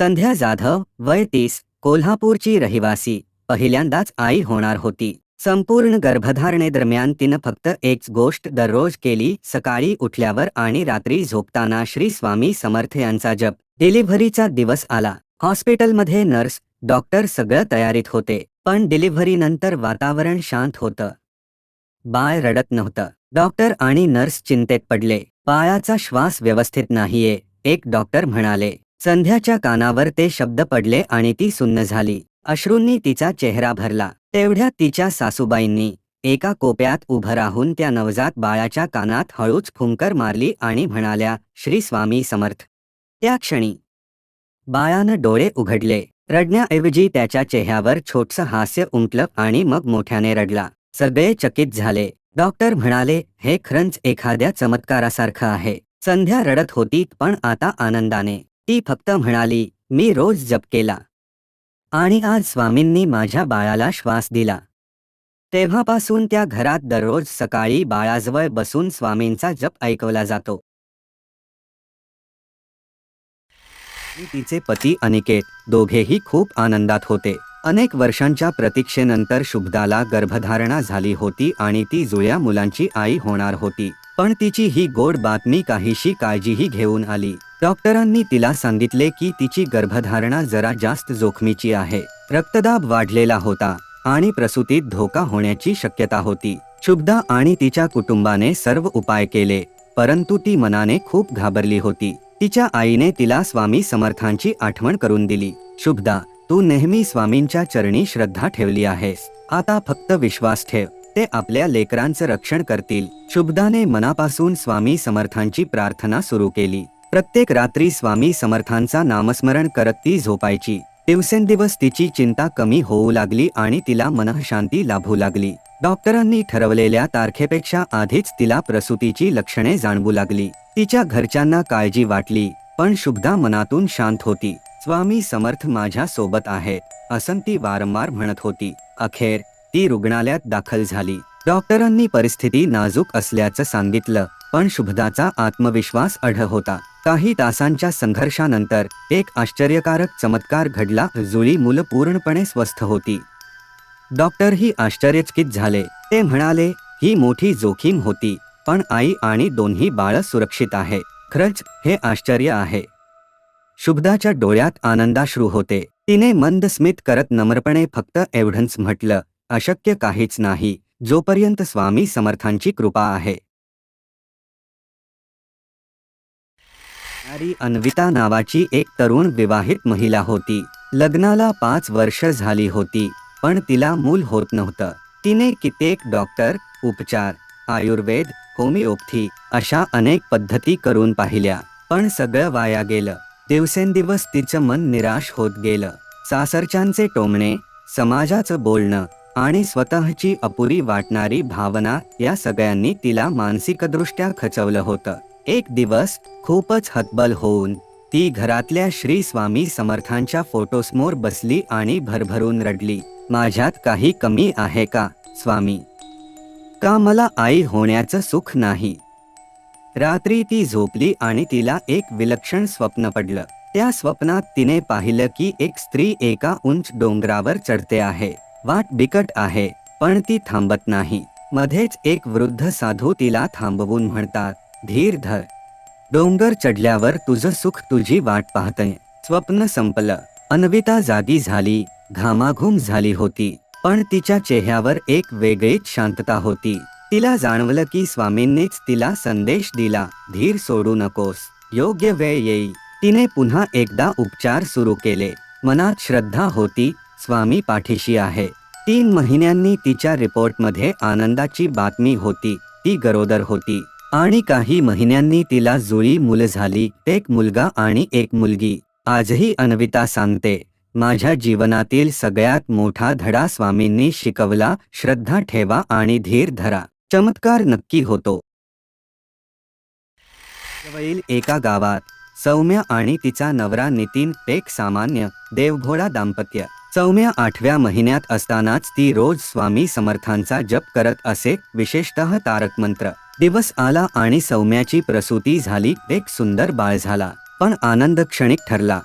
संध्या जाधव वय तीस कोल्हापूरची रहिवासी. पहिल्यांदाच आई होणार होती. संपूर्ण गर्भधारणेदरम्यान तिनं फक्त एकच गोष्ट दररोज केली सकाळी उठल्यावर आणि रात्री झोपताना श्री स्वामी समर्थ यांचा जप. डिलिव्हरीचा दिवस आला. हॉस्पिटलमध्ये नर्स डॉक्टर सगळं तयारीत होते. पण डिलिव्हरीनंतर वातावरण शांत होतं. बाळ रडत नव्हतं. डॉक्टर आणि नर्स चिंतेत पडले. बाळाचा श्वास व्यवस्थित नाहीये एक डॉक्टर म्हणाले. संध्याच्या कानावर ते शब्द पडले आणि ती सुन्न झाली. अश्रूंनी तिचा चेहरा भरला. तेवढ्यात तिच्या सासूबाईंनी एका कोप्यात उभं राहून त्या नवजात बाळाच्या कानात हळूच फुंकर मारली आणि म्हणाल्या श्री स्वामी समर्थ. त्या क्षणी बाळानं डोळे उघडले. रडण्याऐवजी त्याच्या चेहऱ्यावर छोटसं हास्य उमटलं आणि मग मोठ्याने रडला. सगळे चकित झाले. डॉक्टर म्हणाले हे खरंच एखाद्या चमत्कारासारखं आहे. संध्या रडत होती पण आता आनंदाने ती फक्त म्हणाली मी रोज जप केला. आणि आज स्वामींनी माझ्या बाळाला श्वास दिला. तेव्हापासून त्या घरात दररोज सकाळी बाळाजवळ बसून स्वामींचा जप ऐकवला जातो. तिचे पती अनिकेत दोघेही खूप आनंदात होते. अनेक वर्षांच्या प्रतीक्षेनंतर शुभदाला गर्भधारणा झाली होती आणि ती जुळ्या मुलांची आई होणार होती. पण तिची ही गोड बातमी काहीशी काळजीही घेऊन आली. डॉक्टरांनी तिला सांगितले की तिची गर्भधारणा जरा जास्त जोखमीची आहे. रक्तदाब वाढलेला होता आणि प्रसूतीत धोका होण्याची शक्यता होती. शुभदा आणि तिच्या कुटुंबाने सर्व उपाय केले परंतु ती मनाने खूप घाबरली होती. तिच्या आईने तिला स्वामी समर्थांची आठवण करून दिली. शुभदा तू नेहमी स्वामींच्या चरणी श्रद्धा ठेवली आहेस. आता फक्त विश्वास ठेव. ते आपल्या लेकरांचं रक्षण करतील. शुभदाने मनापासून स्वामी समर्थांची प्रार्थना सुरू केली. प्रत्येक रात्री स्वामी समर्थांचा नामस्मरण करत ती झोपायची. दिवसेंदिवस तिची चिंता कमी होऊ लागली आणि तिला मनःशांती लाभू लागली. डॉक्टरांनी ठरवलेल्या तारखेपेक्षा आधीच तिला प्रसूतीची लक्षणे जाणवू लागली. तिच्या घरच्यांना काळजी वाटली पण शुभदा मनातून शांत होती. स्वामी समर्थ माझ्या सोबत आहेत असं ती वारंवार म्हणत होती. अखेर ती रुग्णालयात दाखल झाली. डॉक्टरांनी परिस्थिती नाजूक असल्याचं सांगितलं पण शुभदाचा आत्मविश्वास अढ होता. काही तासांच्या संघर्षानंतर एक आश्चर्यकारक चमत्कार घडला. जुळी मुलं पूर्णपणे स्वस्थ होती. डॉक्टरही आश्चर्यचकित झाले. ते म्हणाले ही मोठी जोखीम होती पण आई आणि दोन्ही बाळ सुरक्षित आहे. खरंच हे आश्चर्य आहे. शुभदाच्या डोळ्यात आनंदाश्रू होते. तिने मंद स्मित करत नम्रपणे फक्त एवढंच म्हटलं अशक्य काहीच नाही. जोपर्यंत स्वामी समर्थांची कृपा आहे. अन्विता नावाची एक तरुण विवाहित महिला होती. लग्नाला पाच वर्ष झाली होती पण तिला मूल होत नव्हतं. तिने कित्येक डॉक्टर उपचार आयुर्वेद होमिओपथी अशा अनेक पद्धती करून पाहिल्या पण सगळं वाया गेलं. दिवसेंदिवस तिचं मन निराश होत गेलं. सासरच्यांचे टोमणे समाजाचं बोलणं आणि स्वतःची अपुरी वाटणारी भावना या सगळ्यांनी तिला मानसिकदृष्ट्या खचवलं होतं. एक दिवस खूपच हतबल होऊन ती घरातल्या श्री स्वामी समर्थांच्या फोटोसमोर बसली आणि भरभरून रडली. माझ्यात काही कमी आहे का स्वामी? का मला आई होण्याचं सुख नाही? रात्री ती झोपली आणि तिला एक विलक्षण स्वप्न पडलं. त्या स्वप्नात तिने पाहिलं की एक स्त्री एका उंच डोंगरावर चढते आहे. वाट बिकट आहे पण ती थांबत नाही. मध्येच एक वृद्ध साधू तिला थांबवून म्हणतात धीर धर. डोंगर चढल्यावर तुझं सुख तुझी वाट पाहतय स्वप्न संपलं. अन्विता जागी झाली घामाघूम झाली होती पण तिच्या चेहऱ्यावर एक वेगळीच शांतता होती. तिला जाणवलं की स्वामींनीच तिला संदेश दिला. धीर सोडू नकोस. योग्य वेळ येईल तिने पुन्हा एकदा उपचार सुरू केले. मनात श्रद्धा होती. स्वामी पाठीशी आहे. तीन महिन्यांनी तिच्या रिपोर्टमध्ये आनंदाची बातमी होती. ती गरोदर होती. आणि काही महिन्यांनी तिला जुळी मुलं झाली. एक मुलगा आणि एक मुलगी. आजही अन्विता सांगते माझ्या जीवनातील सगळ्यात मोठा धडा स्वामींनी शिकवला. श्रद्धा ठेवा आणि धीर धरा. चमत्कार नक्की होतो. जवळील एका गावात सौम्या आणि तिचा नवरा नितीन एक सामान्य देवभोळा दाम्पत्य. सौम्या आठव्या महिन्यात असतानाच ती रोज स्वामी समर्थांचा जप करत असे विशेषतः तारक मंत्र. दिवस आला आणि सौम्याची प्रसूती झाली एक सुंदर बाळ झाला पण आनंद क्षणिक ठरला.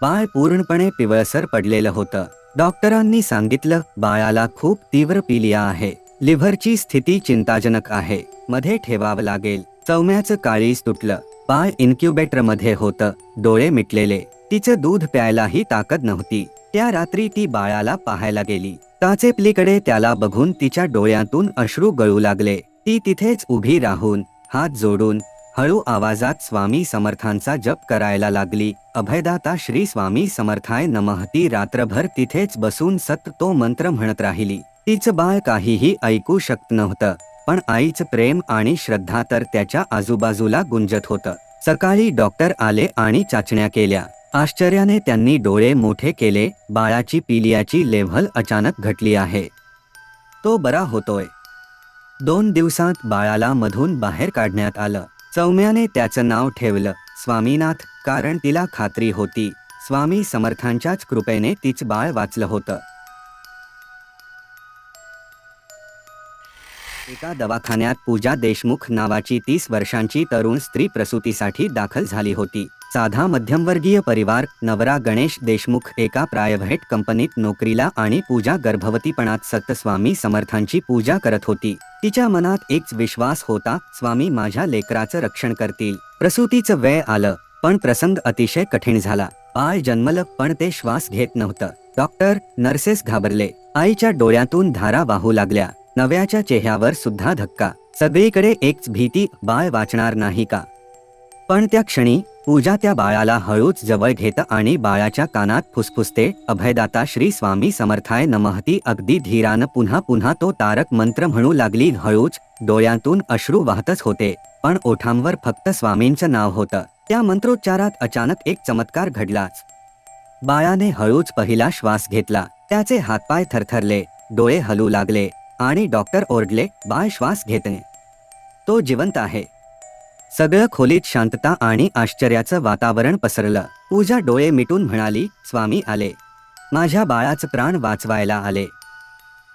बाळ पूर्णपणे पिवळसर पडलेलं होतं. डॉक्टरांनी सांगितलं बाळाला खूप तीव्र पिलिया आहे. लिव्हरची स्थिती चिंताजनक आहे. मध्ये ठेवावं लागेल. चौम्याचं काळीज तुटलं बाळ इन्क्युबेटरमध्ये होतं. डोळे मिटलेले. तिचं दूध प्यायलाही ताकद नव्हती. त्या रात्री ती बाळाला पाहायला गेली. ताचेपलीकडे त्याला बघून तिच्या डोळ्यातून अश्रू गळू लागले. ती तिथेच उभी राहून हात जोडून हळू आवाजात स्वामी समर्थांचा जप करायला लागली. अभयदाता श्री स्वामी समर्थाय नमहती रात्रभर तिथेच बसून सत तो मंत्र म्हणत राहिली. तिचं बाळ काहीही ऐकू शकत नव्हतं पण आईचं प्रेम आणि श्रद्धा तर त्याच्या आजूबाजूला गुंजत होतं. सकाळी डॉक्टर आले आणि चाचण्या केल्या. आश्चर्याने त्यांनी डोळे मोठे केले बाळाची पिलियाची लेव्हल अचानक घटली आहे. तो बरा होतोय. दोन दिवसांत बाळाला मधून बाहेर काढण्यात आलं. सौम्याने त्याचं नाव ठेवलं स्वामीनाथ कारण तिला खात्री होती. स्वामी समर्थांच्याच कृपेने तिचं बाळ वाचलं होतं. एका दवाखान्यात पूजा देशमुख नावाची तीस वर्षांची तरुण स्त्री प्रसूतीसाठी दाखल झाली होती. साधा मध्यमवर्गीय परिवार नवरा गणेश देशमुख एका प्रायव्हेट कंपनीत नोकरीला आणि पूजा गर्भवतीपणात सत्यस्वामी समर्थांची पूजा करत होती. तिच्या मनात एकच विश्वास होता स्वामी माझ्या लेकराचं रक्षण करतील. प्रसूतीचं वेळ आलं पण प्रसंग अतिशय कठीण झाला. बाळ जन्मलं पण ते श्वास घेत नव्हतं. डॉक्टर नर्सेस घाबरले. आईच्या डोळ्यातून धारा वाहू लागल्या. नव्याच्या चेहऱ्यावर सुद्धा धक्का. सगळीकडे एकच भीती बाळ वाचणार नाही का? पण त्या क्षणी पूजा त्या बाळाला हळूच जवळ घेत आणि बाळाच्या कानात फुसफुसते अभयदाता श्री स्वामी समर्थाय नमहती. अगदी धीरानं पुन्हा पुन्हा तो तारक मंत्र म्हणू लागली हळूच डोळ्यातून अश्रू वाहतच होते. पण ओठांवर फक्त स्वामींचं नाव होतं. त्या मंत्रोच्चारात अचानक एक चमत्कार घडलाच. बाळाने हळूच पहिला श्वास घेतला. त्याचे हातपाय थरथरले डोळे हलू लागले. आणि डॉक्टर ओरडले बाळ श्वास घेते तो जिवंत आहे. सगळं खोलीत शांतता आणि आश्चर्याचं वातावरण पसरलं. पूजा डोळे मिटून म्हणाली स्वामी आले. माझ्या बाळाचं प्राण वाचवायला आले.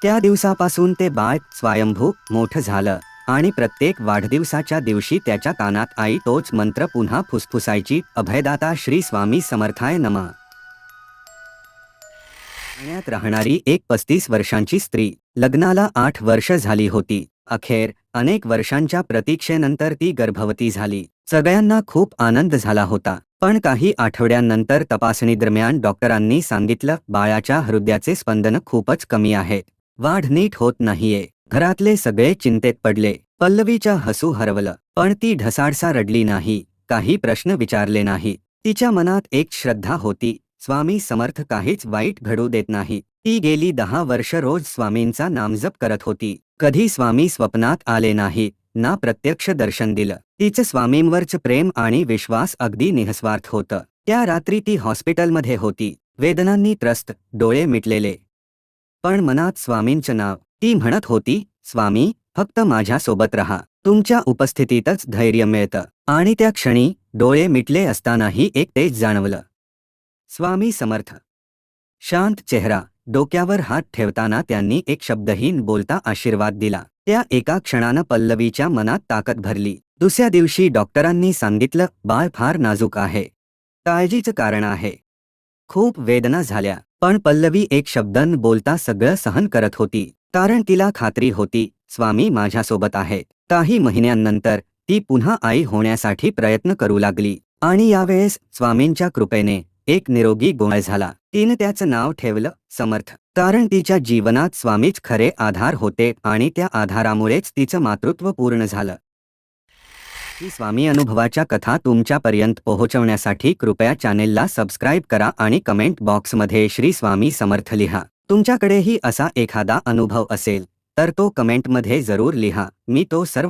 त्या दिवसापासून ते बाळ स्वयंभू मोठं झालं आणि प्रत्येक वाढदिवसाच्या दिवशी त्याच्या कानात आई तोच मंत्र पुन्हा फुसफुसायची अभयदाता श्री स्वामी समर्थाय नमः. ठाण्यात राहणारी एक पस्तीस वर्षांची स्त्री. लग्नाला आठ वर्ष झाली होती. अखेर अनेक वर्षांच्या प्रतीक्षेनंतर ती गर्भवती झाली. सगळ्यांना खूप आनंद झाला होता. पण काही आठवड्यांनंतर तपासणी दरम्यान डॉक्टरांनी सांगितलं बाळाच्या हृदयाचे स्पंदन खूपच कमी आहेत वाढ नीट होत नाहीये. घरातले सगळे चिंतेत पडले. पल्लवीच्या हसू हरवलं. पण ती ढसाडसा रडली नाही. काही प्रश्न विचारले नाही. तिच्या मनात एक श्रद्धा होती. स्वामी समर्थ काहीच वाईट घडू देत नाही. ती गेली दहा वर्ष रोज स्वामींचा नामजप करत होती. कधी स्वामी स्वप्नात आले नाही ना प्रत्यक्ष दर्शन दिलं. तिचं स्वामींवरचं प्रेम आणि विश्वास अगदी निःस्वार्थ होतं. त्या रात्री ती हॉस्पिटलमध्ये होती. वेदनांनी त्रस्त डोळे मिटलेले. पण मनात स्वामींचं नाव. ती म्हणत होती स्वामी फक्त माझ्यासोबत रहा. तुमच्या उपस्थितीतच धैर्य मिळतं. आणि त्या क्षणी डोळे मिटले असतानाही एक तेज जाणवलं. स्वामी समर्थ. शांत चेहरा डोक्यावर हात ठेवताना त्यांनी एक शब्दहीन बोलता आशीर्वाद दिला. त्या एका क्षणानं पल्लवीच्या मनात ताकद भरली. दुसऱ्या दिवशी डॉक्टरांनी सांगितलं बाळ फार नाजूक आहे. काळजीचं कारण आहे. खूप वेदना झाल्या. पण पल्लवी एक शब्दन बोलता सगळं सहन करत होती. कारण तिला खात्री होती स्वामी माझ्यासोबत आहे. काही महिन्यांनंतर ती पुन्हा आई होण्यासाठी प्रयत्न करू लागली. आणि यावेळेस स्वामींच्या कृपेने एक निरोगी गोळ झाला. तिने त्याचं नाव ठेवलं समर्थ. कारण तिच्या जीवनात स्वामीच खरे आधार होते आणि त्या आधारामुळेच तिचं मातृत्व पूर्ण झालं. ही स्वामी अनुभवाच्या कथा तुमच्यापर्यंत पोहोचवण्यासाठी कृपया चॅनेलला सबस्क्राईब करा आणि कमेंट बॉक्समध्ये श्री स्वामी समर्थ लिहा. तुमच्याकडेही असा एखादा अनुभव असेल तर तो कमेंटमध्ये जरूर लिहा. मी तो सर्व